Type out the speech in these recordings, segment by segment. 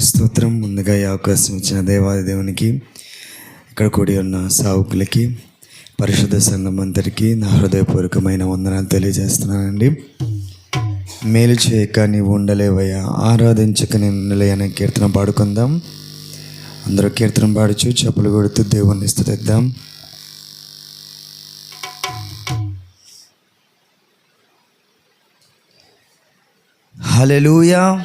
దేవునికి స్తోత్రం ముందుగా ఈ అవకాశం ఇచ్చిన దేవాది దేవునికి ఇక్కడ కూడి ఉన్న సావుకులకి పరిశుద్ధ సంఘం అందరికీ నా హృదయపూర్వకమైన వందనాలు తెలియజేస్తున్నానండి. మేలు చేయక నీవు ఉండలేవయ్యా. ఆరాధించక నేను ఉండలే అనే కీర్తన పాడుకుందాం. అందరూ కీర్తన పాడుచు చెప్పులు కొడుతూ దేవుణ్ణి స్థుతిద్దాం. హలెలూయా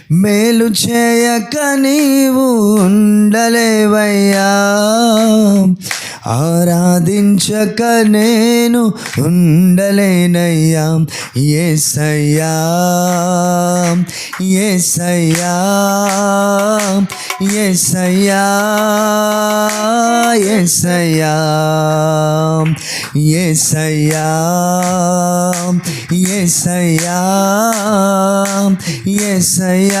మేలు చేయక నీవు ఉండలేవయ్యా. ఆరాధించక నేను ఉండలేనయ్యా. ఏసయ్యా ఏసయ్యా ఏసయ్యా ఏసయ్యా ఏసయ్యా ఏసయ్యా ఏసయ్యా.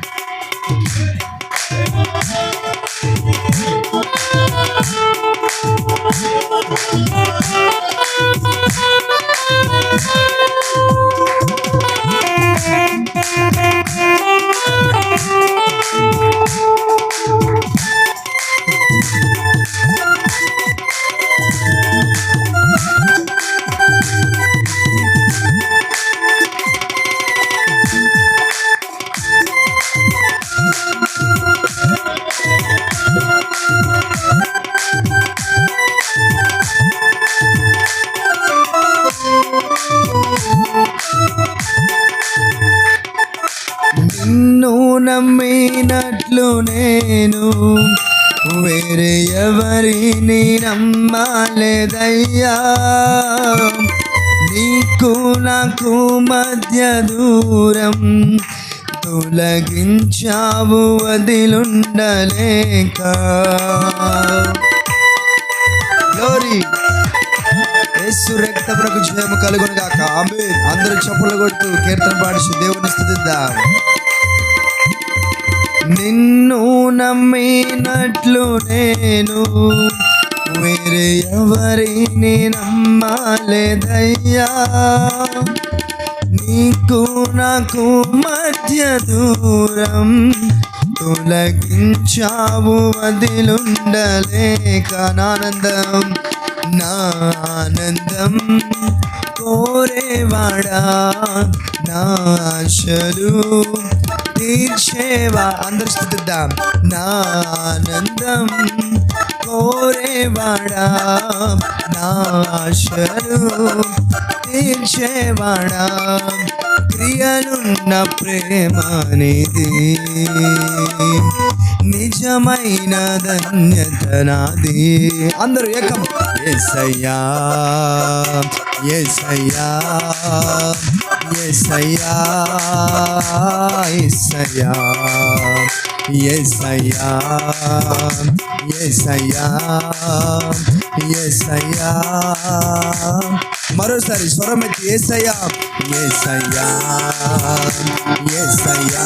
Yes. లేదయ్యా. నీకు నాకు మధ్య దూరం తొలగించావు వదిలుండలేక. గ్లోరీ యేసు రక్త జయము కలుగును గాక ఆమేన్. అందరూ చెప్పులు కొట్టు కీర్తన పాడిస్తూ దేవుని స్థుతిద్దాం. నిన్ను నమ్మినట్లు నేను వేరే ఎవరిని నమ్మలేదయ్యా? నీకు నాకు మధ్య దూరం తొలగించావు వదిలుండలేక నానందం నా ఆనందం కోరేవాడా? నా ఆశలు తీర్చేవా అందరు స్థుతిద్దాం నా ఆనందం కోరేవాడా? నా ఆశలు తీర్చేవాడా? క్రియలున్న ప్రేమనిది నిజమైన ధన్యతనాది అందరూ ఏకం. ఎసయ్యా ఎసయ్యా ఎసయా ఎసయా ఎసయా ఎసయా ఎసయా మరోసారి స్వరం ఎత్తి ఏసయ్యా ఏసయ్యా ఏసయ్యా.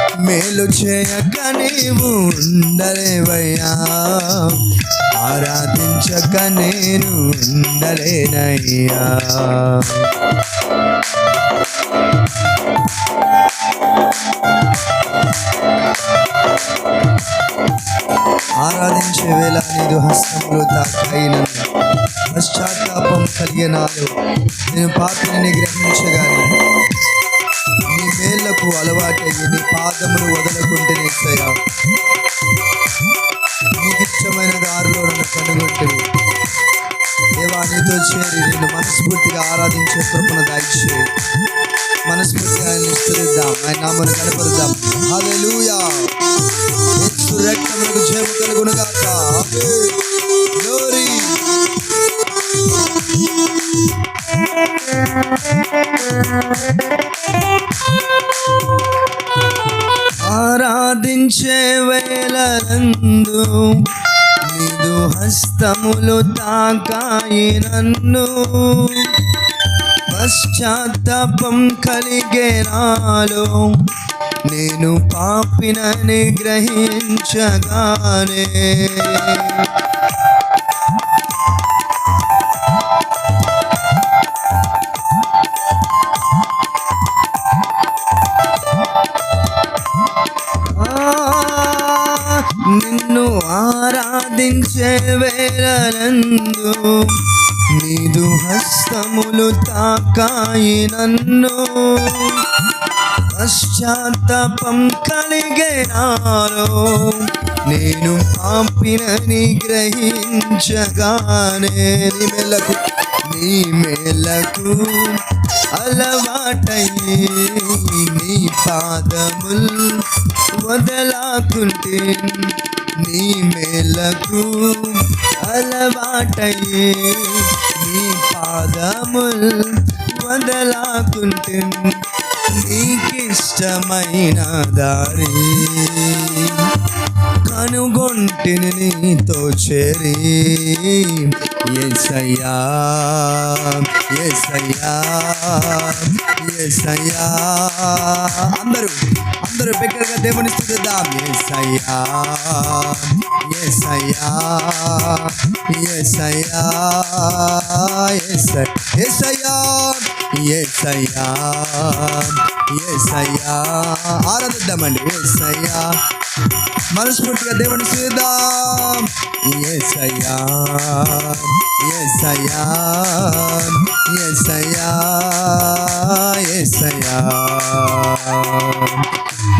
మేలు చేయక నీవు ఉండలేవయ్యా. ఆరాధించక నేను ఉండలేనయ్యా. ఆరాధించే వేళ నీదు హస్తములు తాకాయి పశ్చాత్తాపం కలిగినాలు నేను పాత్రని నిగ్రహించగానే నీ మేళ్ళకు అలవాటయ్యి నీ పాదమును వదలకుంటే నిస్తాయా నీకు ఇష్టమైన దారిలో నన్ను కనుగొంటుంది దేవా నీతో చేరి నేను మనస్ఫూర్తిగా ఆరాధించే కృపణ దాయిచేయి మనస్ఫూర్తిగా ఆయన స్థుతిద్దాం ఆయన నామను కనపరుద్దాం. హల్లెలూయా యేసు రక్తమునకు జయము కలుగునుగాక. ఆరాధించే వేళలందు నిదు హస్తములు తాకాయి నన్ను. పశ్చాత్తాపం కలిగే నాలో నేను పాపినని గ్రహించగానే నందు నీదు హస్తములు తాకాయి నన్ను. పశ్చాత్తాపం కలిగే నేను పాపినని గ్రహించగానే నీ మెలకు నీ మేలకు అలవాటయ్యి నీ పాదముల్ వదలాకుంటే నీ మేలకు అలవాటయ్యి నీ పాదముల్ వదలాకుంటే నీకిష్టమైన దారి. కనుగొంటిని నీతో చేరి. ఎసయ్యా ఎసయ్యా ఎసయ్యా అందరూ అందరూ బిగ్గరగా దేవుని స్థుతిద్దాం. ఎసయ్యా ఎసయ్యా ఎసయ్యా ఎసయ్యా ఎసయ్యా ఎసయ్యా ఆరాధిద్దామండి ఎసయ్యా మనస్ఫూర్తిగా దేవుని చూద్దాం. ఎసయ్యా ఎసయ్యా ఎసయ్యా ఎసయ్యా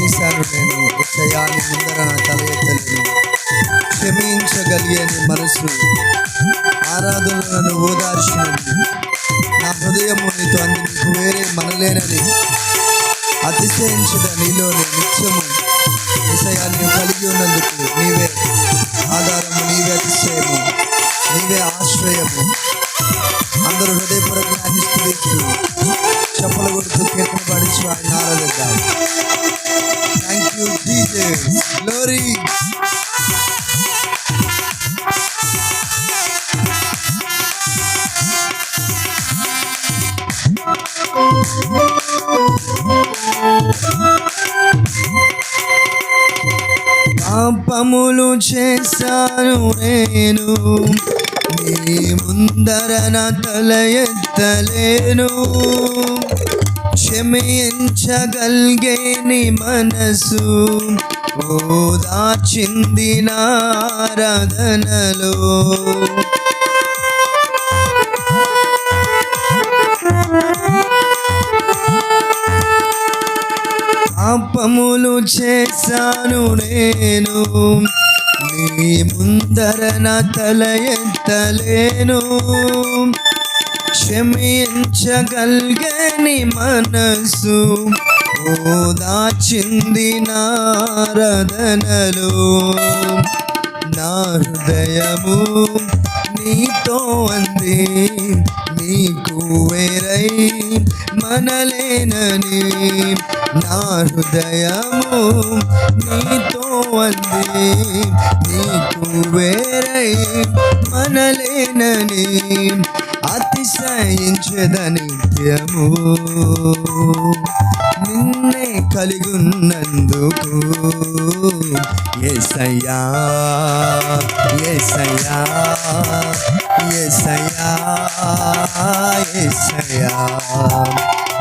చేశాను నేను. చేయాలి ముందర నా తల ఎత్తలేను. క్షమించగలిగే నీ మనసు. ఆరాధనలను పాపములు చేశాను నేను. నీ ముందర నా తల ఎత్తలేను. క్షమించగలిగే నీ మనసు. ఓదాచింది నారాధనలో పాపములు చేశాను నేను. నీ ముందర నా తల ఎత్తలేను. క్షమించగలిగని మనసు. ఓదాచింది నారదనలో. నా హృదయము నీతో అంది నీకు వేరై మనలేనని నా హృదయము నీతో అంది నీకు వేరై మనలేనని అతిశయించదనిత్యము నిన్నే కలిగున్నందుకు ఎసయ్యా ఎసయ్యా ఎసయ్యా ఎసయ్యా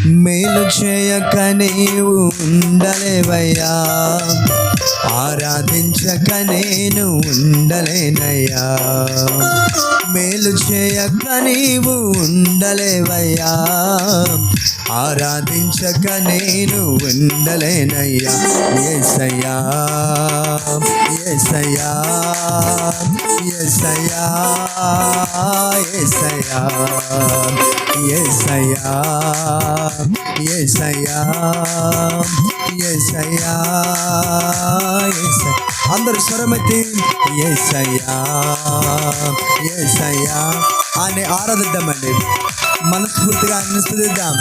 మేలు చేయక నీవు ఉండలేవయ్యా. ఆరాధించక నేను ఉండలేనయ్యా. మేలు చేయక నీవు ఉండలేవయ్యా. ఆరాధించక నేను ఉండలేనయ్యా. ఎసయ్యా ఎసయ్యా ఎసయ్యా ఎసయ్యా ఏసయా ఏసయా ఏసయా అందరు స్వరమైతే ఏసయా ఏసయా అని ఆరాధిద్దామండి. మనస్ఫూర్తిగా అనుసరిద్దాం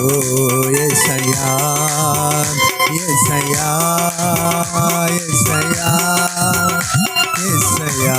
ఓ ఏసయా ఏసయా ఏసయా ఏసయా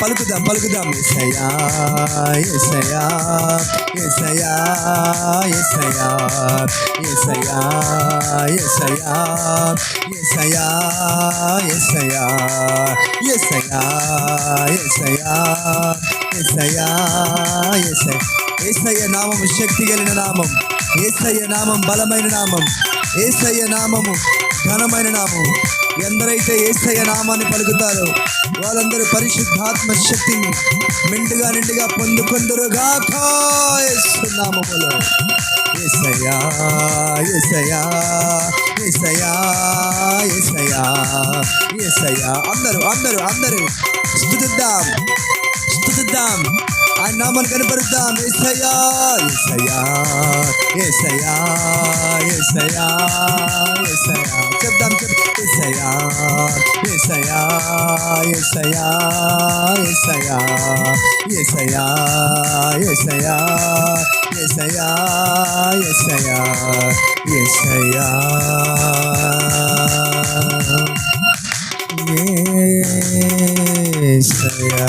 పలుకుదాం పలుకుదాం ఎసయ్యా ఎసయ్యా ఎసయ్యా ఎసయ్యా ఎసయ్యా ఎసయ్యా ఎసయ్యా ఎసయ్యా ఎసయ్యా ఎసయ్యా ఎసయ్యా ఎసయ్యా ఏసయ్య నామం శక్తి కలిగిన నామం ఏసయ్య నామం బలమైన నామం ఏసయ్య నామము ఘనమైన నామము. ఎందరైతే ఏసయ్య నామాన్ని పలుకుతారో వాళ్ళందరూ పరిశుద్ధాత్మ శక్తిని మెండుగా నిండుగా పొందుకొందరుగా నామములో. ఏసయ్యా ఏసయ్యా ఏసయ్యా ఏసయ్యా ఏసయ్యా. అందరూ అందరూ అందరూ స్థుతిద్దాం స్థుతిద్దాం ఆయన నామాన్ని కనపరుద్దాం ఏసయ్యా ఏసయ్యా ఏసయ్యా ఏసయ్యా ఏసయ్యా చెప్దాం చెప్ ఏసయ్యా ఏసయ్యా ఏసయ్యా ఏసయ్యా ఏసయ్యా ఏసయ్యా ఏసయ్యా ఏసయ్యా ఏసయ్యా ఏసయ్యా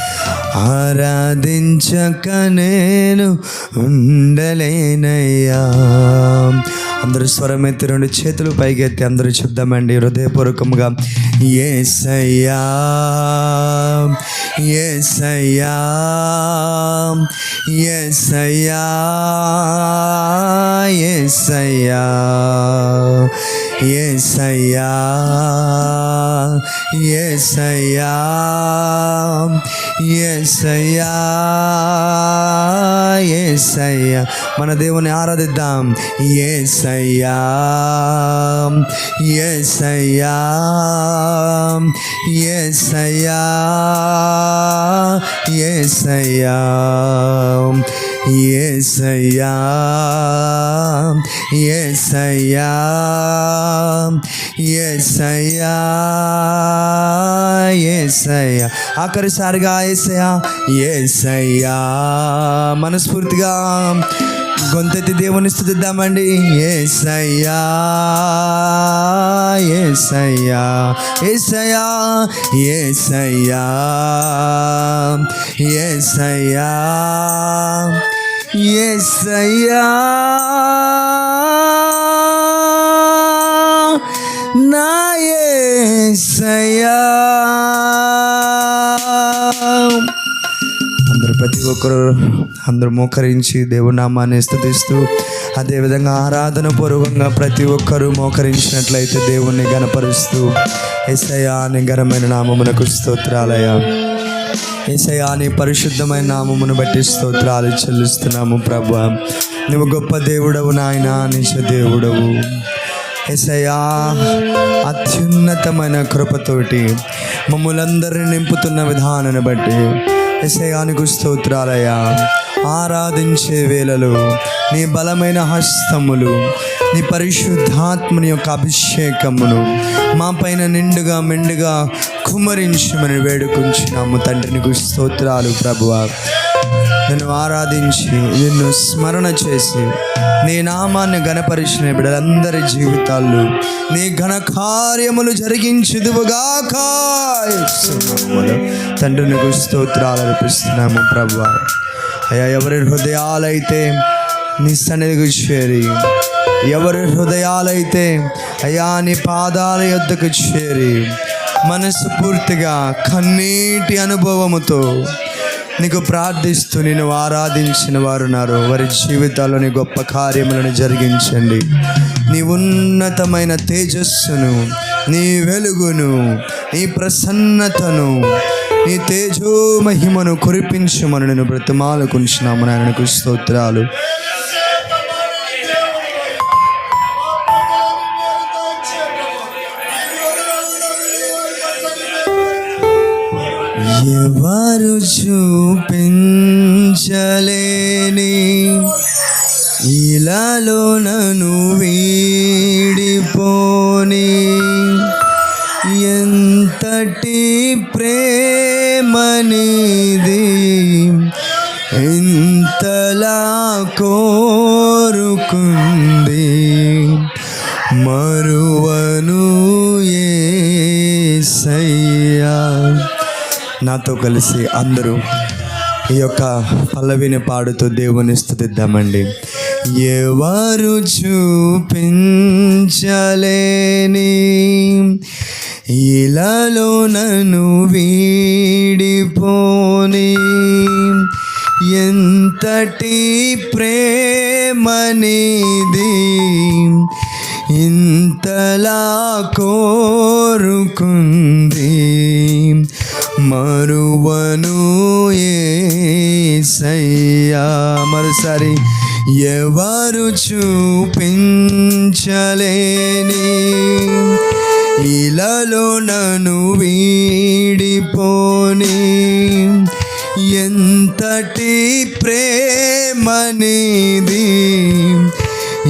ఆరాధించక నేను ఉండలేనయ్యా. అందరూ స్వరం ఎత్తి రెండు చేతులు పైకెత్తి అందరూ చెప్దామండి. హృదయపూర్వకంగా ఏసయ్యా ఏసయ్యా ఏసయ్యా ఏసయ్యా ఏసయ్యా ఏసయ్యా ఏసయ్యా ఏసయ్యా. మన దేవుని ఆరాధిద్దాం. ఏసయ్యా ఏసయ్యా ఏసయ్యా ఏసయ్యా. ఏసయ్యా ఏసయ్యా ఏసయ్యా ఏసయ్యా. ఆఖరిసారిగా ఏసయ్యా ఏసయ్యా. మనస్ఫూర్తిగా గొంతెత్తి దేవుని స్థుతిద్దామండి. ఏసయ్యా ఏసయ్యా ఏసయ్యా ఏసయ్యా ఏసయ్యా. ఏసయ్యా నా ఏసయ్యా. అందరూ ప్రతి ఒక్కరు అందరూ మోకరించి దేవుడి నామాన్ని స్థుతిస్తూ అదేవిధంగా ఆరాధన పూర్వకంగా ప్రతి ఒక్కరూ మోకరించినట్లయితే దేవుణ్ణి గనపరుస్తూ ఎసయా అని ఘనమైన నామమునకు స్తోత్రాలయ ఏసయా నీ పరిశుద్ధమైన నామమును బట్టి స్తోత్రాలు చెల్లిస్తున్నాము ప్రభు. నువ్వు గొప్ప దేవుడవు నాయన నిజ దేవుడవు. ఎసయా అత్యున్నతమైన కృపతోటి మమ్మల్ందరిని నింపుతున్న విధానాన్ని బట్టి ఎసయానికి స్తోత్రాలయ్యా. ఆరాధించే వేళలో నీ బలమైన హస్తములు నీ పరిశుద్ధాత్మని యొక్క అభిషేకమును మా పైన నిండుగా మెండుగా కుమరించమని వేడుకుంటున్నాము తండ్రిని స్తోత్రాలు ప్రభువా. నిన్ను ఆరాధించి నిన్ను స్మరణ చేసి నీ నామాన్ని గణపరిచిన బిడ్డలందరి జీవితాల్లో నీ ఘన కార్యములు జరిగించుదువుగాక యేసునామములో తండ్రిని స్తోత్రాలు అర్పిస్తున్నాము ప్రభు. అయ్యా ఎవరి హృదయాలైతే నీ సన్నిధికి చేరి ఎవరి హృదయాలైతే అయ్యా నీ పాదాల యొద్దకు చేరి మనసు పూర్తిగా కన్నీటి అనుభవముతో నీకు ప్రార్థిస్తూ నేను ఆరాధించిన వారు ఉన్నారు. వారి జీవితాల్లోని గొప్ప కార్యములను జరిగించండి. నీ ఉన్నతమైన తేజస్సును నీ వెలుగును నీ ప్రసన్నతను నీ తేజో మహిమను కురిపించమని నేను బ్రతిమాలకుంటున్నాము నాయనకు స్తోత్రాలు. ఎవరు చూపించలేని ఇలాలో నన్ను వీ నాతో కలిసి అందరూ ఈ యొక్క పల్లవిని పాడుతూ దేవుని స్థుతిద్దామండి. ఎవరు చూపించలేని ఇలాలో నన్ను వీడిపోని ఎంతటి ప్రేమనిది ఇంతలా కోరుకుంది. మరువను ఏసయ్యా. మరోసారి ఎవరు చూపించలేని ఇలాలో నన్ను వీడిపోని ఎంతటి ప్రేమనిది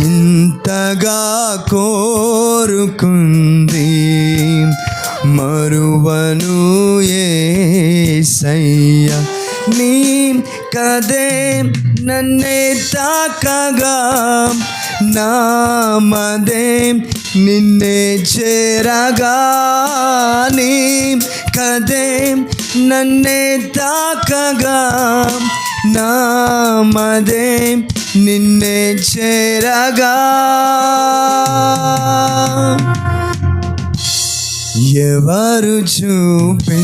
ఇంతగా కోరుకుంది. మరువను ఏసయ్య. నీ కదే నన్నే తాకగా నామదే నిన్నే చేరగా. నీ కదే నన్నే తాకగా నామదే నిన్నే చేరగా. ఎవరు చూపించలేని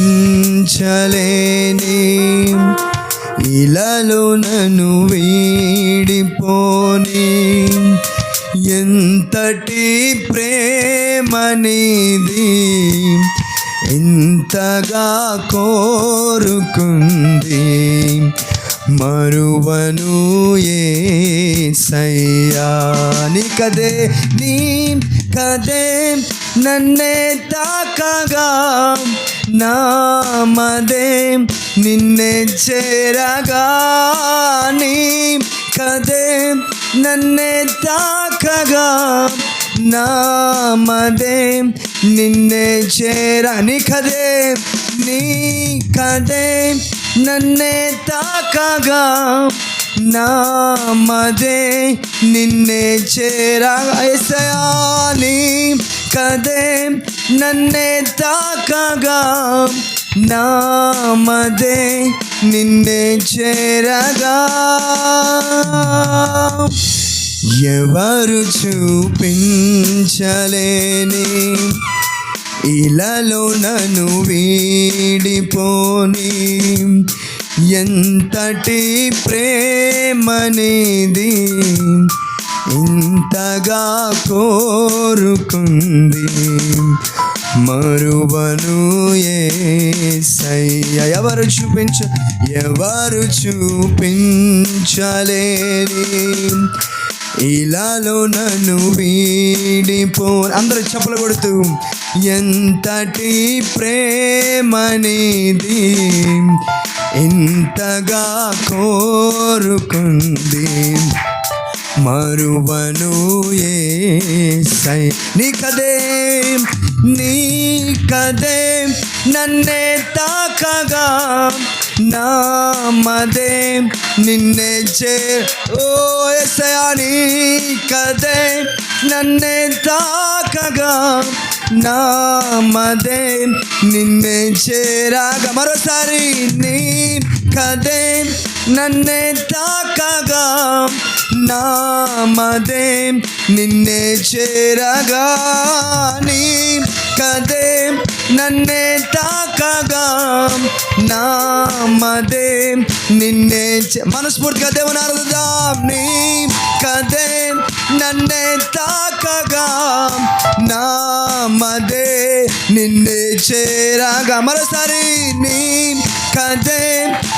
ఇలాలో నన్ను వీడిపోని. ఎంతటి ప్రేమనిది ఇంతగా కోరుకుంది. మరువను ఏ సయ్యాని కదే నీ కదే నన్నే తాకగా నామదే నిన్నే చేరగా నీ కదే నన్నే తాకగా నామదే నిన్నే చేరని కదే నీ కదే నన్నే తాకగా నామదే నిన్నే చేరగా ఎసయాని కదే నన్నే తాకగా నామదే నిన్నే చేరగా ఎవరు చూపించలేని ఇలాలో నన్ను వీడిపోని ఎంతటి ప్రేమనేది ఇంతగా కోరుకుంది మరువను ఏ ఎవరు చూపించ ఎవరు చూపించలేని ఇలాలో నన్ను వీడిపో అందరూ చెప్పలు కొడుతూ ఎంతటి ప్రేమనేది ఇంతగా కోరుకుంది మరువను ఏసై. నీ కదే నీ కదే నన్నే తాకగా. నామదే నిన్నే చే. ఓ ఎసయా నీ కదే నన్నే తాకగా. నామదే నిన్నే చేరాగా. మరోసారి నీ కదే నన్నే తాకగా. నామదే నిన్నే చేరగా నీ కదే నన్నే తాకగా నామదే నిన్నే మనస్ఫూర్తిగా దేవుని అర్థం నీ కదే నన్నే తాకగా నామదే నిన్నే చేరగా. మరోసారి నీ కదే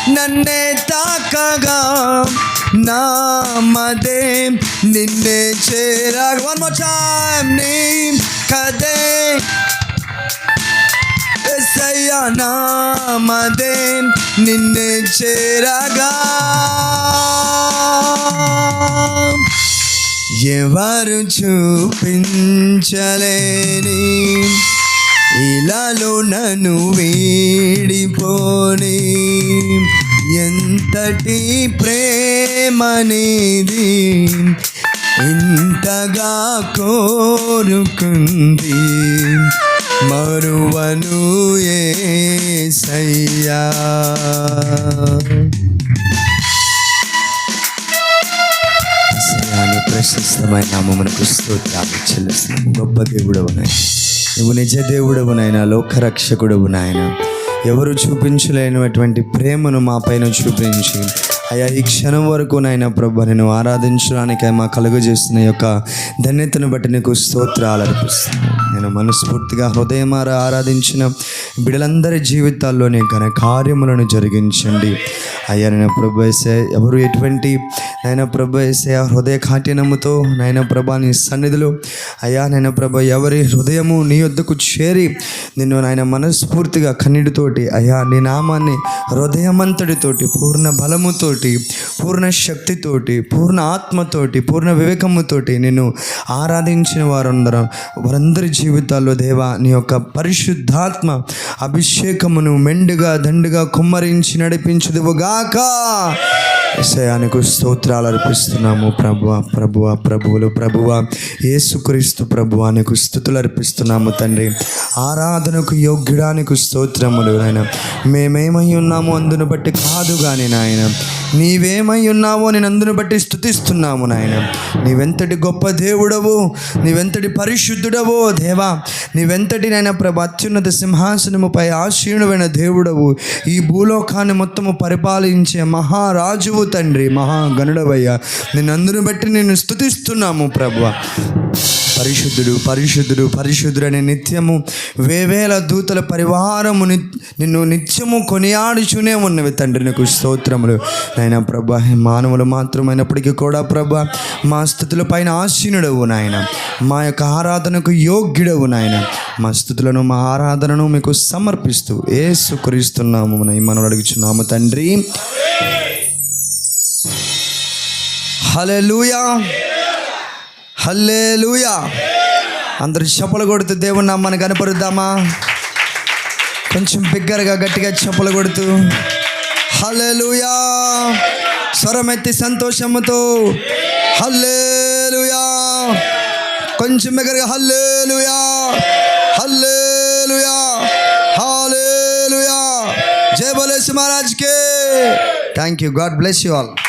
నన్నే తాకగా నామదే నిన్నే చేరాగ వన్ మోర్ టైం నీ కదే. ఎస్సయ్యా నామదే నిన్నే చేరగా. ఎవరు చూపించలేని ఇలాలో నన్ను వీడిపోని ఎంతటి ప్రేమనేది ఇంతగా కోరుకుంది? మరువను ఏ సయ్యా? ప్రశస్తమైన నామమునకు స్తోత్రాలు చెల్లిస్తున్నాము గొప్ప దేవుడవు నాయన. నువ్వు నిజ దేవుడవు నాయన లోకరక్షకుడవు నాయన. ఎవరు చూపించలేనటువంటి ప్రేమను మా పైన చూపించి అయ్యా ఈ క్షణం వరకు నాయన ప్రభు నేను ఆరాధించడానికి మా కలుగజేస్తున్న యొక్క ధన్యతను బట్టి నీకు స్తోత్రాలు అర్పిస్తున్నాను నేను మనస్ఫూర్తిగా హృదయమార ఆరాధించిన బిడలందరి జీవితాల్లోనే ఘన కార్యములను జరిగించండి. అయ్యా నేను ప్రభు వేసే ఎవరు ఎటువంటి నాయన ప్రభు వేసే ఆ హృదయ కాఠినముతో నాయన ప్రభా నీ సన్నిధిలో అయ్యా నాయన ప్రభ ఎవరి హృదయము నీ వద్దకు చేరి నిన్ను నాయన మనస్ఫూర్తిగా కన్నీటితోటి అయ్యా నీ నామాన్ని హృదయమంతటితోటి పూర్ణ బలముతోటి పూర్ణ శక్తితోటి పూర్ణ ఆత్మతోటి పూర్ణ వివేకముతోటి నేను ఆరాధించిన వారందరం. వారందరి జీవితాల్లో దేవా నీ యొక్క పరిశుద్ధాత్మ అభిషేకమును మెండుగా దండుగా కుమ్మరించి నడిపించదువుగాక. విషయానికి స్తోత్రాలు అర్పిస్తున్నాము ప్రభువ ప్రభువ ప్రభువులు ప్రభువ. యేసుక్రీస్తు ప్రభువానికి స్థుతులు అర్పిస్తున్నాము తండ్రి. ఆరాధనకు యోగ్యుడానికి స్తోత్రములు నాయన. మేమేమై ఉన్నాము అందును బట్టి కాదు కానీ నాయన. నీవేమై ఉన్నావో నేను అందును బట్టి స్థుతిస్తున్నాము నాయన. నీవెంతటి గొప్ప దేవుడవు నీవెంతటి పరిశుద్ధుడవో దేవా. నీవెంతటి నాయన ప్రభ అత్యున్నత సింహాసనముపై ఆశీనుడైన దేవుడవు. ఈ భూలోకాన్ని మొత్తము పరిపాలించే మహారాజువు తండ్రి మహాగణుడవయ్యా. నేను అందును బట్టి నేను స్థుతిస్తున్నాము ప్రభు. పరిశుద్ధుడు పరిశుద్ధుడు పరిశుద్ధుడు అనే నిత్యము వేవేల దూతల పరివారము నిన్ను నిత్యము కొనియాడుచునే ఉన్నవి తండ్రి. నీకు స్తోత్రములు. నాయన ప్రభా మానవులు మాత్రమైనప్పటికీ కూడా ప్రభా మా స్థుతుల పైన ఆశీనుడవు నాయన. మా యొక్క ఆరాధనకు యోగ్యుడవు నాయన. మా స్థుతులను మా ఆరాధనను మీకు సమర్పిస్తూ ఏ సుకరిస్తున్నాము మనం అడుగుచున్నాము తండ్రి. హల్లెలూయా. హల్లేలుయా అందరు చెప్పలు కొడుతూ దేవుని నామాన్ని కనపరుద్దామా కొంచెం బిగ్గరగా గట్టిగా చెప్పలు కొడుతూ. హల్లెలూయా. స్వరమెత్తి సంతోషముతో. హల్లేలుయా. కొంచెం బిగ్గరగా హల్లేలుయా. హల్లేలుయా. హాలేలుయా జయ బోలేసి మహారాజ్కే. Thank you God bless you all